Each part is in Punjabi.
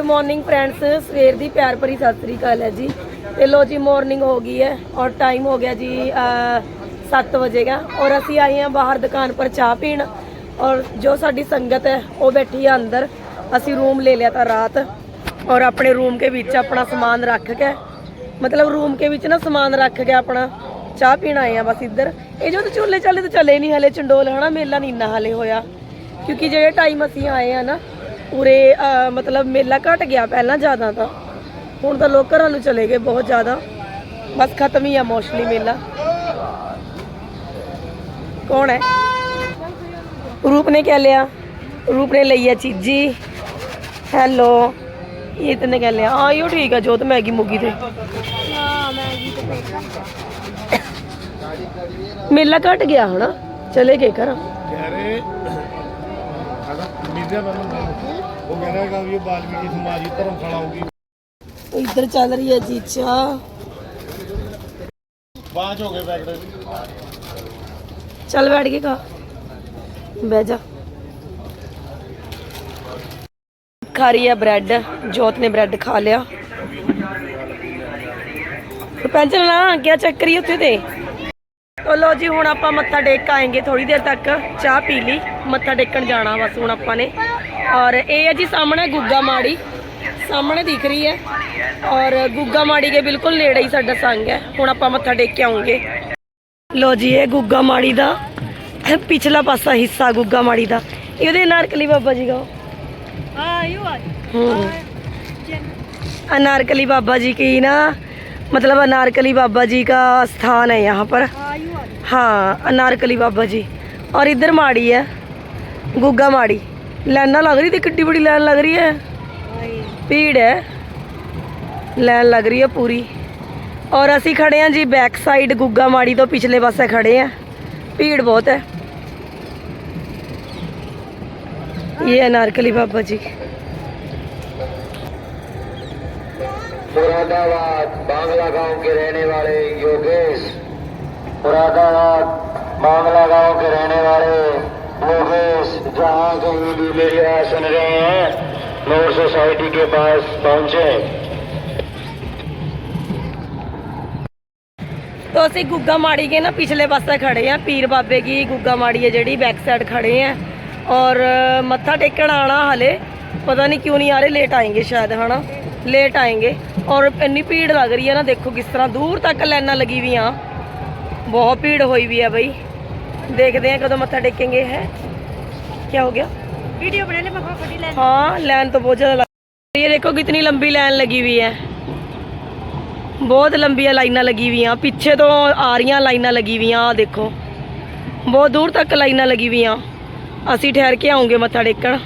ਗੁੱਡ ਮਾਰਨਿੰਗ ਫਰੈਂਡਸ ਸਵੇਰ ਦੀ ਪਿਆਰ ਭਰੀ ਸਤਿ ਸ੍ਰੀ ਅਕਾਲ ਹੈ ਜੀ। ਤੇ ਲੋ ਜੀ ਮਾਰਨਿੰਗ ਹੋ ਗਈ ਹੈ ਔਰ ਟਾਈਮ ਹੋ ਗਿਆ ਜੀ 7 ਵਜੇ ਦਾ। ਔਰ ਅਸੀਂ ਆਏ ਹਾਂ ਬਾਹਰ ਦੁਕਾਨ ਪਰ ਚਾਹ ਪੀਣ। ਔਰ ਜੋ ਸਾਡੀ ਸੰਗਤ ਹੈ, ਉਹ ਬੈਠੀ ਹੈ ਅੰਦਰ। ਅਸੀਂ ਰੂਮ ਲੈ ਲਿਆ ਤਾਂ ਰਾਤ। ਔਰ ਆਪਣੇ ਰੂਮ ਕੇ ਵਿੱਚ ਆਪਣਾ ਸਮਾਨ ਰੱਖ ਕੇ, ਮਤਲਬ ਰੂਮ ਕੇ ਵਿੱਚ ਨਾ ਸਮਾਨ ਰੱਖ ਕੇ ਆਪਣਾ ਚਾਹ ਪੀਣ ਆਏ ਆ ਬਸ ਇੱਧਰ। ਇਹ ਜੋ ਤਾਂ ਚੁੱਲ੍ਹੇ ਚੱਲੇ ਤਾਂ ਚੱਲੇ ਨਹੀਂ ਹਲੇ, ਚੰਡੋਲ ਹਨਾ, ਮੇਲਾ ਨਹੀਂ ਇੰਨਾ ਹਲੇ ਹੋਇਆ। ਕਿਉਂਕਿ ਜਿਹੜੇ ਟਾਈਮ ਅਸੀਂ ਆਏ ਆ ਨਾ ਉਰੇ ਅਹ, ਮਤਲਬ ਮੇਲਾ ਘਟ ਗਿਆ ਪਹਿਲਾਂ ਜ਼ਿਆਦਾ ਤਾਂ ਹੁਣ ਤਾਂ ਲੋਕ ਘਰਾਂ ਨੂੰ ਚਲੇ ਗਏ ਬਹੁਤ ਜ਼ਿਆਦਾ ਬਸ ਖਤਮ ਹੀ ਆ ਮੋਸਟਲੀ ਮੇਲਾ ਕੌਣ ਹੈ रूप ने क्या लिया रूप ने लिया चीजी हेलो ये इतने क्या लिया हाँ यो ठीक है जो तो मैगी मुगी थे मेला घट गया है ना चले गए घर ਉਹ ਚੱਲ ਰਹੀ ਹੈ ਜੀ ਚਾਹ ਹੋ ਗਏ ਪੈਕਟ ਚੱਲ ਬੈਠ ਕੇ ਖਾ। ਬਹਿ ਜਾ। ਖਾ ਰਹੀ ਹੈ ਬ੍ਰੈਡ। ਜੋਤ ਨੇ ਬ੍ਰੈਡ ਖਾ ਲਿਆ। ਪੈਂਚਰ ਨਾ ਕਿਆ ਚੱਕਰ ਹੀ ਉੱਥੇ ਤੇ? ਤੋ ਲੋ ਜੀ ਹੁਣ ਆਪਾਂ ਮੱਥਾ ਟੇਕ ਆਏਗੇ ਥੋੜੀ ਦੇਰ ਤੱਕ। ਚਾਹ ਪੀ ਲਈ ਮੱਥਾ ਟੇਕਣ ਜਾਣਾ ਬਸ ਹੁਣ ਆਪਾਂ ਨੇ। ਔਰ ਇਹ ਹੈ ਜੀ ਸਾਹਮਣੇ ਗੁੱਗਾ ਮਾੜੀ ਸਾਹਮਣੇ ਦਿਖ ਰਹੀ ਹੈ ਔਰ ਗੁੱਗਾ ਮਾੜੀ ਕੇ ਬਿਲਕੁਲ ਨੇੜੇ ਹੀ ਸਾਡਾ ਸੰਗ ਹੈ ਹੁਣ ਆਪਾਂ ਮੱਥਾ ਟੇਕ ਕੇ ਆਉਂਗੇ ਲੋ ਜੀ ਇਹ ਗੁੱਗਾ ਮਾੜੀ ਦਾ ਪਿਛਲਾ ਪਾਸਾ ਹਿੱਸਾ ਗੁੱਗਾ ਮਾੜੀ ਦਾ ਇਹਦੇ ਨਾਰਕਲੀ ਬਾਬਾ ਜੀ ਦਾ हम्म। अनारकली बाबा जी की ना मतलब अनारकली बाबा जी का स्थान है यहाँ पर हाँ अनारकली बाबा जी और इधर माड़ी है गुग्गा माड़ी लाइना लग रही थी कितनी बड़ी लाइन लग रही है भीड़ है लाइन लग रही है पूरी और ਅਸੀਂ ਖੜੇ ਹਾਂ ਜੀ ਬੈਕ ਸਾਈਡ ਗੁੱਗਾ ਮਾੜੀ ਤੋਂ ਪਿਛਲੇ ਪਾਸੇ ਖੜੇ ਹਾਂ ਭੀੜ ਬਹੁਤ ਹੈ ਇਹ ਅਨਾਰਕਲੀ ਬਾਬਾ ਜੀ मुरादाबाद बांग्ला गांव के रहने वाले योगेश मुरादाबाद बांग्ला गांव के रहने वाले मोहस जहाँ कहीं भी मेरी आवाज सुन रहे हैं नोर सोसाइटी के पास पहुंचे ਤੋ ਅਸੀਂ ਗੁੱਗਾ ਮਾੜੀ ਕੇ ਨਾ ਪਿਛਲੇ ਪਾਸੇ ਖੜੇ ਆ, ਪੀਰ ਬਾਬੇ ਕੀ ਗੁੱਗਾ ਮਾੜੀ ਹੈ ਜਿਹੜੀ ਬੈਕ ਸਾਈਡ ਖੜੇ ਆ। ਔਰ ਮੱਥਾ ਟੇਕਣ ਆਣਾ ਹਲੇ, ਪਤਾ ਨਹੀਂ ਕਿਉਂ ਨਹੀਂ ਆ ਰਹੇ ਲੇਟ ਆਏਗੇ ਸ਼ਾਇਦ, ਹਨਾ? ਲੇਟ ਆਏਗੇ। ਔਰ ਇੰਨੀ ਭੀੜ ਲੱਗ ਰਹੀ ਹੈ ਨਾ, ਦੇਖੋ ਕਿਸ ਤਰ੍ਹਾਂ ਦੂਰ ਤੱਕ ਲਾਈਨਾਂ ਲੱਗੀ ਵੀ ਆ ਬਹੁਤ ਭੀੜ ਹੋਈ ਵੀ ਆ ਬਈ। ਦੇਖਦੇ ਆ ਕਦੋਂ ਮੱਥਾ ਟੇਕेंगे ਹੈ ਕੀ ਹੋ ਗਿਆ वीडियो बना ले मैं फटी ले हाँ लाइन तो बहुत ज़्यादा लग ये देखो कितनी लंबी लाइन लगी हुई है बहुत लंबी लाइना लगी हुई हैं पीछे तो आ रही लाइना लगी हुई हैं देखो बहुत दूर तक लाइना लगी हुई हैं असी ठहर के आऊँगे मत्था टेकन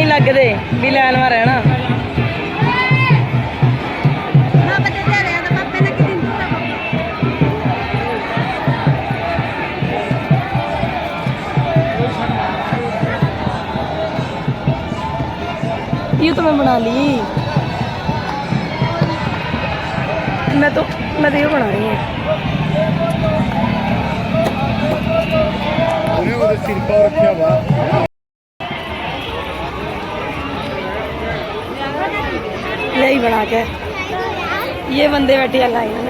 ਰੱਸੀ ਵੀ ਆਪਣੀ ਲੱਗਦੇ ਵੀ ਲੈਣ ਮਾ ਰਹਿਣਾ पापा तो दे रहे हैं तो पापा ने कितनी दूर है ये तो मैं बना ली मैं तो मैं तो ये बना रही हूँ ਉਹਨੇ ਉਹਦੇ ਸਿਰ ਪਾ ਰੱਖਿਆ ਵਾ यही बना के ये बंदे बैठे हैं लाइन में